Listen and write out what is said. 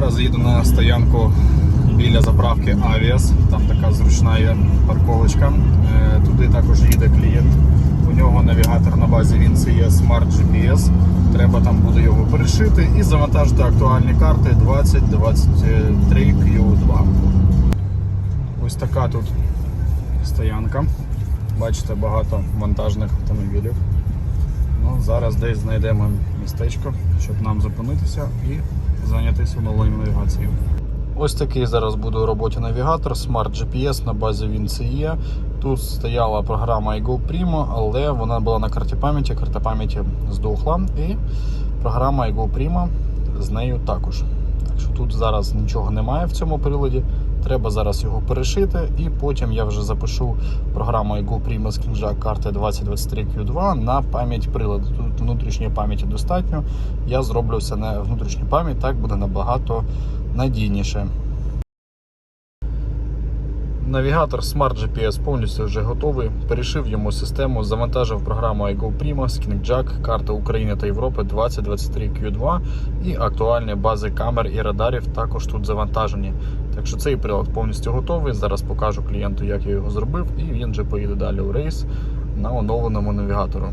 Зараз їду на стоянку біля заправки Avias. Там така зручна є парковочка. Е, Туди також їде клієнт. У нього навігатор на базі він це є Smart GPS. Треба там буде його перешити і завантажити актуальні карти 2023 Q2. Ось така тут стоянка. Бачите, багато вантажних автомобілів. Зараз десь знайдемо містечко, щоб нам зупинитися і зайнятися оновленням навігації. Ось такий зараз буде у роботі навігатор Smart GPS на базі WinCE. Тут стояла програма iGo Primo, але вона була на карті пам'яті. Карта пам'яті здохла. І програма iGo Primo з нею також. Так що тут зараз нічого немає в цьому приладі. Треба зараз його перешити, і потім я вже запишу програму яку прийме з King карти 2023 Q2 на пам'ять приладу. Тут внутрішньої пам'яті достатньо. Я зроблю все на внутрішню пам'ять, так буде набагато надійніше. Навігатор Smart GPS повністю вже готовий. Перешив йому систему, завантажив програму iGo Primo, SkingJack, карта України та Європи 2023 Q2 і актуальні бази камер і радарів також тут завантажені. Так що цей прилад повністю готовий. Зараз покажу клієнту, як я його зробив, і він вже поїде далі у рейс на оновленому навігатору.